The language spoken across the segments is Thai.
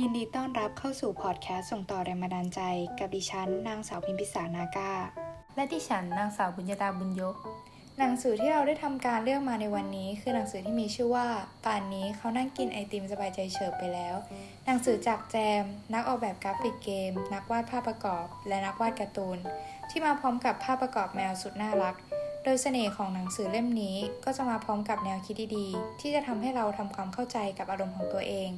ยินดีต้อนรับเข้าสู่พอดแคสต์ส่งต่อแรงบันดาลใจ กับดิฉัน นางสาวพิมพิสานาก้าและดิฉันนางสาวบุญญาตาบุญยก หนังสือที่เราได้ทำการเลือกมาในวันนี้ คือหนังสือที่มีชื่อว่าป่านนี้เขานั่งกินไอติมสบายใจเฉิบไปแล้ว หนังสือจากแจม นักออกแบบกราฟิกเกม นักวาดภาพประกอบ และนักวาดการ์ตูน ที่มาพร้อมกับภาพประกอบแมวสุดน่ารักโดยเสน่ห์ของหนังสือเล่มนี้ก็จะมาพร้อมกับแนวคิดดีๆ ที่จะทำให้เราทำความเข้าใจกับอารมณ์ของตัวเอง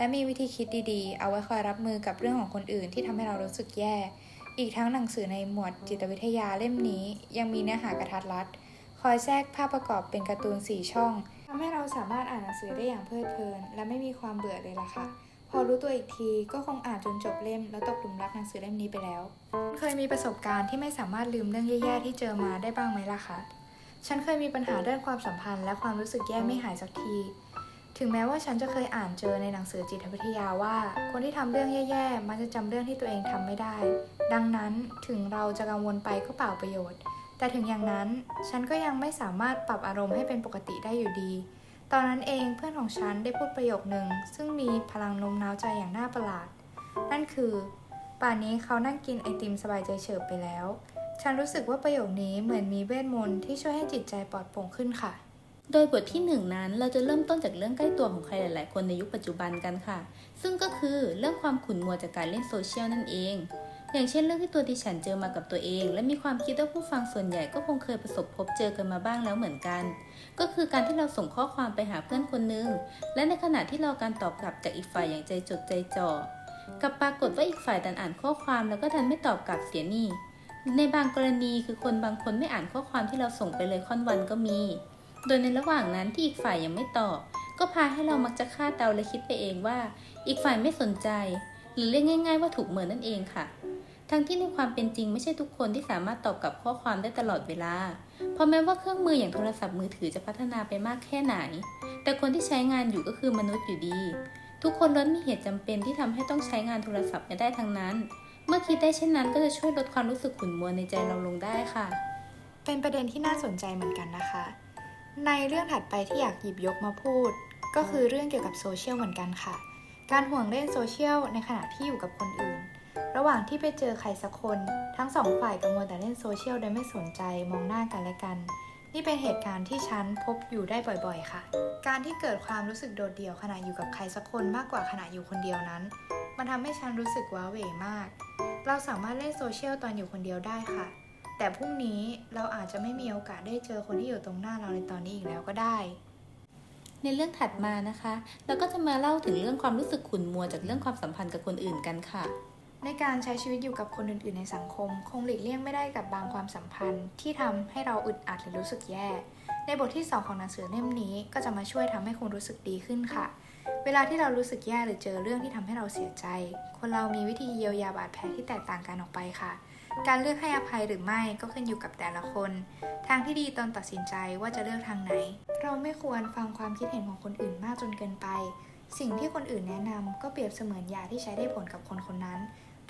และมีวิธีคิดดีๆ เอาไว้คอยรับมือกับเรื่องของคนอื่นที่ทำให้เรารู้สึกแย่ อีกทั้งหนังสือในหมวดจิตวิทยาเล่มนี้ ยังมีเนื้อหากระทัดรัด คอยแทรกภาพประกอบเป็นการ์ตูนสี่ช่องทำให้เราสามารถอ่านหนังสือได้อย่างเพลิดเพลิน และไม่มีความเบื่อเลยล่ะค่ะ พอรู้ตัวอีกทีก็คงอ่านจนจบเล่ม แล้วตกหลุมรักหนังสือเล่มนี้ไปแล้ว เคยมีประสบการณ์ที่ไม่สามารถลืมเรื่องแย่ๆที่เจอมาได้บ้างไหมล่ะคะ ฉันเคยมีปัญหาด้านความสัมพันธ์และความรู้สึกแย่ไม่หายสักที ถึงแม้ว่าฉันจะเคยอ่านเจอในหนังสือจิตวิทยาว่า คนที่ทำเรื่องแย่ๆ มันจะจำเรื่องที่ตัวเองทำไม่ได้ ดังนั้นถึงเราจะกังวลไปก็เปล่าประโยชน์ แต่ถึงอย่างนั้นฉันก็ยังไม่สามารถปรับอารมณ์ให้เป็นปกติได้อยู่ดี ตอนนั้นเองเพื่อนของฉันได้พูดประโยคหนึ่งซึ่งมีพลังโน้มน้าวใจอย่างน่าประหลาด นั่นคือ ป่านนี้เขานั่งกินไอติมสบายใจเฉิบไปแล้ว ฉันรู้สึกว่าประโยคนี้เหมือนมีเวทมนต์ที่ช่วยให้จิตใจปลอดโปร่งขึ้นค่ะ โดยบทที่หนึ่งนั้นเราจะเริ่มต้นจากเรื่องใกล้ตัวของใครหลาย ๆ คนในยุคปัจจุบันกันค่ะ ซึ่งก็คือเรื่องความขุ่นมัวจากการเล่นโซเชียลนั่นเอง อย่างเช่นเรื่องที่ตัวดิฉันเจอมากับตัวเอง และมีความคิดว่าผู้ฟังส่วนใหญ่ก็คงเคยประสบพบเจอกันมาบ้างแล้วเหมือนกัน ก็คือการที่เราส่งข้อความไปหาเพื่อนคนนึง และในขณะที่เราการตอบกลับจากอีกฝ่ายอย่างใจจดใจจ่อกับปรากฏว่าอีกฝ่ายดันอ่านข้อความแล้วก็ทันไม่ตอบกลับเสียนี่ในบางกรณีคือคนบางคนไม่อ่านข้อความที่เราส่งไปเลยค่อนวันก็มี โดยในระหว่างนั้นที่อีกฝ่ายยังไม่ตอบ ก็พาให้เรามักจะคาดเดาและคิดไปเองว่า อีกฝ่ายไม่สนใจ หรือเรียกง่าย ๆ ว่าถูกเหมือนนั่นเองค่ะ ทั้งที่ในความเป็นจริงไม่ใช่ทุกคนที่สามารถตอบกับข้อความได้ตลอดเวลา เพราะแม้ว่าเครื่องมืออย่างโทรศัพท์มือถือจะพัฒนาไปมากแค่ไหน แต่คนที่ใช้งานอยู่ก็คือมนุษย์อยู่ดี ทุกคนล้วนมีเหตุจำเป็นที่ทำให้ต้องใช้งานโทรศัพท์ไม่ได้ทั้งนั้น เมื่อคิดได้เช่นนั้นก็จะช่วยลดความรู้สึกขุ่นมัวในใจเราลงได้ค่ะ เป็นประเด็นที่น่าสนใจเหมือนกันนะคะ ในเรื่องถัดไปที่อยากหยิบยกมาพูด ก็คือเรื่องเกี่ยวกับโซเชียลเหมือนกันค่ะ การห่วงเล่นโซเชียลในขณะที่อยู่กับคนอื่น ระหว่างที่ไปเจอใครสักคน ทั้งสองฝ่ายกังวลแต่เล่นโซเชียลโดยไม่สนใจมองหน้ากันและกัน นี่เป็นเหตุการณ์ที่ฉันพบอยู่ได้บ่อยๆ ค่ะ การที่เกิดความรู้สึกโดดเดี่ยวขณะอยู่กับใครสักคนมากกว่าขณะอยู่คนเดียวนั้น มันทำให้ฉันรู้สึกว้าเหวมาก เราสามารถเล่นโซเชียลตอนอยู่คนเดียวได้ค่ะ แต่พรุ่งนี้เราอาจจะไม่มีโอกาสได้เจอคนที่อยู่ตรงหน้าเราในตอนนี้อีกแล้วก็ได้ ในเรื่องถัดมานะคะ เราก็จะมาเล่าถึงเรื่องความรู้สึกขุ่นมัวจากเรื่องความสัมพันธ์กับคนอื่นกันค่ะ ในการใช้ชีวิตอยู่กับคนอื่น ๆ ในสังคม คงหลีกเลี่ยงไม่ได้กับบางความสัมพันธ์ที่ทำให้เราอึดอัดหรือรู้สึกแย่ ในบทที่ 2 ของหนังสือเล่มนี้ก็จะมาช่วยทำให้คุณรู้สึกดีขึ้นค่ะเวลาที่เรารู้สึกแย่หรือเจอเรื่องที่ทำให้เราเสียใจ คนเรามีวิธีเยียวยาบาดแผลที่แตกต่างกันออกไปค่ะ การเลือกให้อภัยหรือไม่ก็ขึ้นอยู่กับแต่ละคน ทางที่ดีตอนตัดสินใจว่าจะเลือกทางไหน เราไม่ควรฟังความคิดเห็นของคนอื่นมากจนเกินไป สิ่งที่คนอื่นแนะนำก็เปรียบเสมือนยาที่ใช้ได้ผลกับคนคนนั้น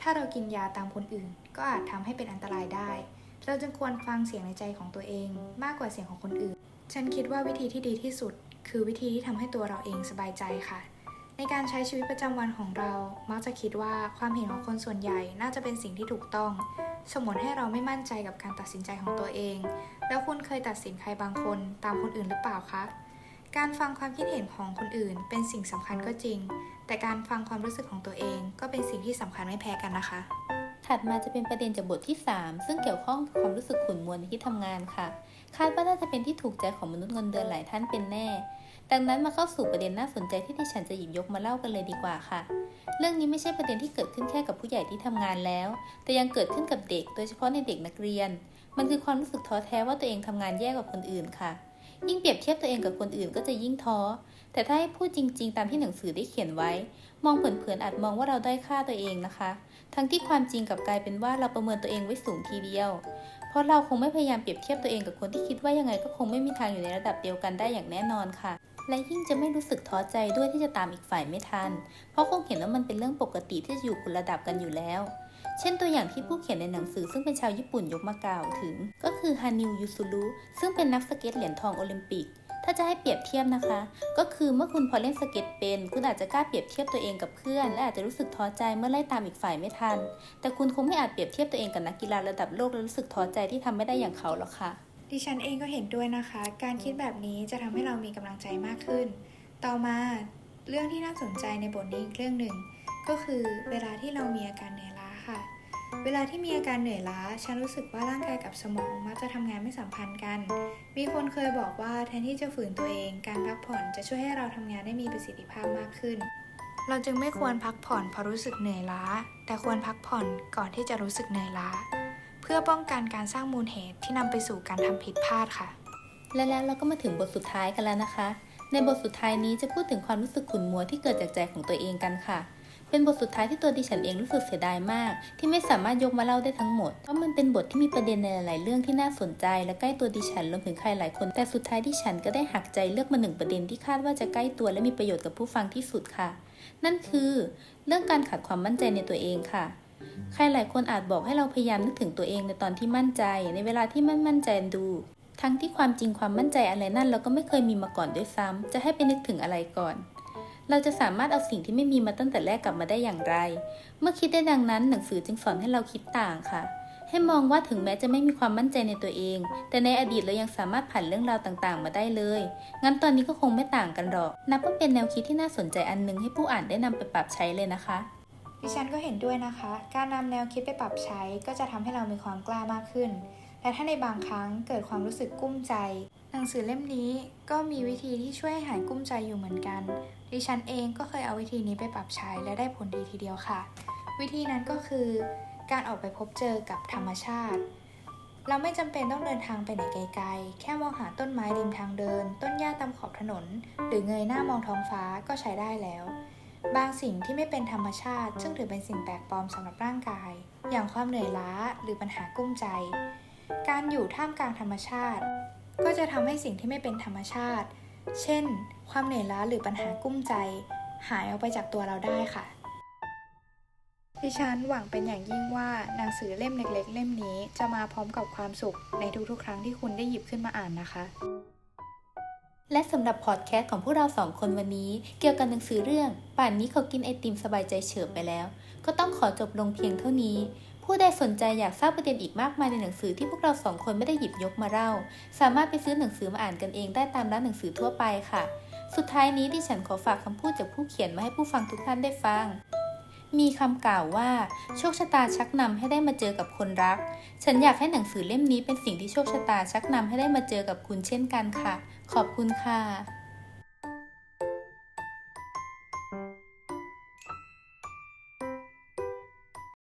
ถ้าเรากินยาตามคนอื่น ก็อาจทำให้เป็นอันตรายได้ เราจึงควรฟังเสียงในใจของตัวเอง มากกว่าเสียงของคนอื่น ฉันคิดว่าวิธีที่ดีที่สุด คือวิธีที่ทำให้ตัวเราเองสบายใจค่ะ ในการใช้ชีวิตประจำวันของเรา มักจะคิดว่าความเห็นของคนส่วนใหญ่น่าจะเป็นสิ่งที่ถูกต้อง สมมติให้เราไม่มั่นใจกับการตัดสินใจของตัวเอง แล้วคุณเคยตัดสินใครบางคนตามคนอื่นหรือเปล่าคะ การฟังความคิดเห็นของคนอื่น เป็นสิ่งสำคัญก็จริง แต่การฟังความรู้สึกของตัวเอง ก็เป็นสิ่งที่สำคัญไม่แพ้กันนะคะ ถัดมาจะเป็นประเด็นจากบทที่ 3 ซึ่งเกี่ยวข้องกับความรู้สึกขุ่นมัวในที่ทำงานค่ะ คาดว่าน่าจะเป็นที่ถูกใจของมนุษย์เงินเดือนหลายท่านเป็นแน่ ดังนั้นมาเข้าสู่ประเด็นน่าสนใจที่ดิฉันจะหยิบยกมาเล่ากันเลยดีกว่าค่ะ เรื่องนี้ไม่ใช่ประเด็นที่เกิดขึ้นแค่กับผู้ใหญ่ที่ทำงานแล้ว แต่ยังเกิดขึ้นกับเด็ก โดยเฉพาะในเด็กนักเรียน มันคือความรู้สึกท้อแท้ว่าตัวเองทำงานแย่กว่าคนอื่นค่ะ ยิ่งเปรียบเทียบตัวเองกับคนอื่นก็จะยิ่งท้อ แต่ถ้าให้พูดจริง ๆ ตามที่หนังสือได้เขียนไว้ มองเผินๆอาจมองว่าเราด้อยค่าตัวเองนะคะ ทั้งที่ความจริงกับกลายเป็นว่าเราประเมินตัวเองไว้สูงทีเดียว เพราะเราคงไม่พยายามเปรียบเทียบตัวเองกับคนที่คิดว่ายังไงก็คงไม่มีทางอยู่ในระดับเดียวกันได้อย่างแน่นอนค่ะ และยิ่งจะไม่รู้สึกท้อใจด้วยที่จะตามอีกฝ่ายไม่ทัน เพราะคงเห็นว่ามันเป็นเรื่องปกติที่จะอยู่คนระดับกันอยู่แล้ว เช่นตัวอย่างที่ผู้เขียนในหนังสือซึ่งเป็นชาวญี่ปุ่นยกมากล่าวถึง ก็คือฮานิวยูซุรุซึ่งเป็นนักสเก็ตเหรียญทองโอลิมปิก ถ้าจะให้เปรียบเทียบนะคะ ก็คือเมื่อคุณพอเล่นสเก็ตเป็น คุณอาจจะกล้าเปรียบเทียบตัวเองกับเพื่อน และอาจจะรู้สึกท้อใจเมื่อไล่ตามอีกฝ่ายไม่ทัน แต่คุณคงไม่อาจเปรียบเทียบตัวเองกับนักกีฬาระดับโลกและรู้สึกท้อใจที่ทำไม่ได้อย่างเขาหรอกค่ะ ดิฉันเองก็เห็นด้วยนะคะ การคิดแบบนี้จะทำให้เรามีกำลังใจมากขึ้น ต่อมาเรื่องที่น่าสนใจในบทนี้อีกเรื่องหนึ่ง ก็คือเวลาที่เรามีอาการเหนื่อยล้าค่ะ เวลาที่มีอาการเหนื่อยล้า ฉันรู้สึกว่าร่างกายกับสมองมักจะทำงานไม่สัมพันธ์กัน มีคนเคยบอกว่าแทนที่จะฝืนตัวเอง การพักผ่อนจะช่วยให้เราทำงานได้มีประสิทธิภาพมากขึ้น เราจึงไม่ควรพักผ่อนเพราะรู้สึกเหนื่อยล้า แต่ควรพักผ่อนก่อนที่จะรู้สึกเหนื่อยล้า พื่อป้องกันการสร้างมูลเหตุที่นำไปสู่การทำผิดพลาดค่ะ และแล้วเราก็มาถึงบทสุดท้ายกันแล้วนะคะ ในบทสุดท้ายนี้จะพูดถึงความรู้สึกขุ่นมัวที่เกิดจากใจของตัวเองกันค่ะ เป็นบทสุดท้ายที่ตัวดิฉันเองรู้สึกเสียดายมาก ที่ไม่สามารถยกมาเล่าได้ทั้งหมดเพราะมันเป็นบทที่มีประเด็นในหลาย ๆ เรื่องที่น่าสนใจ และใกล้ตัวดิฉันรวมถึงใครหลายคน แต่สุดท้ายดิฉันก็ได้หักใจเลือกมาหนึ่งประเด็นที่คาดว่าจะใกล้ตัวและมีประโยชน์กับผู้ฟังที่สุดค่ะ นั่นคือ เรื่องการขาดความมั่นใจในตัวเองค่ะ ใครหลายคนอาจบอกให้เราพยายามนึกถึงตัวเองในตอนที่มั่นใจ ในเวลาที่มั่นมั่นใจดู ทั้งที่ความจริงความมั่นใจอะไรนั่นเราก็ไม่เคยมีมาก่อนด้วยซ้ำจะให้ไปนึกถึงอะไรก่อน เราจะสามารถเอาสิ่งที่ไม่มีมาตั้งแต่แรกกลับมาได้อย่างไร เมื่อคิดได้ดังนั้น หนังสือจึงสอนให้เราคิดต่างค่ะ ให้มองว่าถึงแม้จะไม่มีความมั่นใจในตัวเอง แต่ในอดีตเรายังสามารถผ่านเรื่องราวต่างๆ มาได้เลย งั้นตอนนี้ก็คงไม่ต่างกันหรอก นับว่าเป็นแนวคิดที่น่าสนใจอันหนึงให้ผู้อ่านได้นำไปปรับใช้เลยนะคะ ดิฉันก็เห็นด้วยนะคะ การนำแนวคิดไปปรับใช้ก็จะทำให้เรามีความกล้ามากขึ้น และถ้าในบางครั้งเกิดความรู้สึกกุ้มใจ หนังสือเล่มนี้ก็มีวิธีที่ช่วยให้หายกุ้มใจอยู่เหมือนกัน ดิฉันเองก็เคยเอาวิธีนี้ไปปรับใช้และได้ผลดีทีเดียวค่ะ วิธีนั้นก็คือ การออกไปพบเจอกับธรรมชาติ เราไม่จำเป็นต้องเดินทางไปไหนไกลๆ แค่มองหาต้นไม้ริมทางเดิน ต้นหญ้าตามขอบถนน หรือเงยหน้ามองท้องฟ้าก็ใช้ได้แล้ว บางสิ่งที่ไม่เป็นธรรมชาติ ซึ่งถือเป็นสิ่งแปลกปลอมสำหรับร่างกาย อย่างความเหนื่อยล้าหรือปัญหากุ้มใจ การอยู่ท่ามกลางธรรมชาติ ก็จะทำให้สิ่งที่ไม่เป็นธรรมชาติ เช่น ความเหนื่อยล้าหรือปัญหากุ้มใจ หายออกไปจากตัวเราได้ค่ะดิฉันหวังเป็นอย่างยิ่งว่าหนังสือเล่มเล็ก ๆ เล่มนี้จะมาพร้อมกับความสุขในทุกๆ ครั้งที่คุณได้หยิบขึ้นมาอ่านนะคะ และสำหรับพอดแคสต์ของพวกเราสองคนวันนี้ เกี่ยวกับหนังสือเรื่อง ป่านนี้เขากินไอติมสบายใจเฉิบไปแล้ว ก็ต้องขอจบลงเพียงเท่านี้ ผู้ใดสนใจอยากทราบประเด็นอีกมากมายในหนังสือที่พวกเราสองคนไม่ได้หยิบยกมาเล่า สามารถไปซื้อหนังสือมาอ่านกันเองได้ตามร้านหนังสือทั่วไปค่ะ สุดท้ายนี้ดิฉันขอฝากคำพูดจากผู้เขียนมาให้ผู้ฟังทุกท่านได้ฟัง มีคำกล่าวว่า โชคชะตาชักนำให้ได้มาเจอกับคนรัก ฉันอยากให้หนังสือเล่มนี้เป็นสิ่งที่โชคชะตาชักนำให้ได้มาเจอกับคุณเช่นกันค่ะ ขอบคุณค่ะ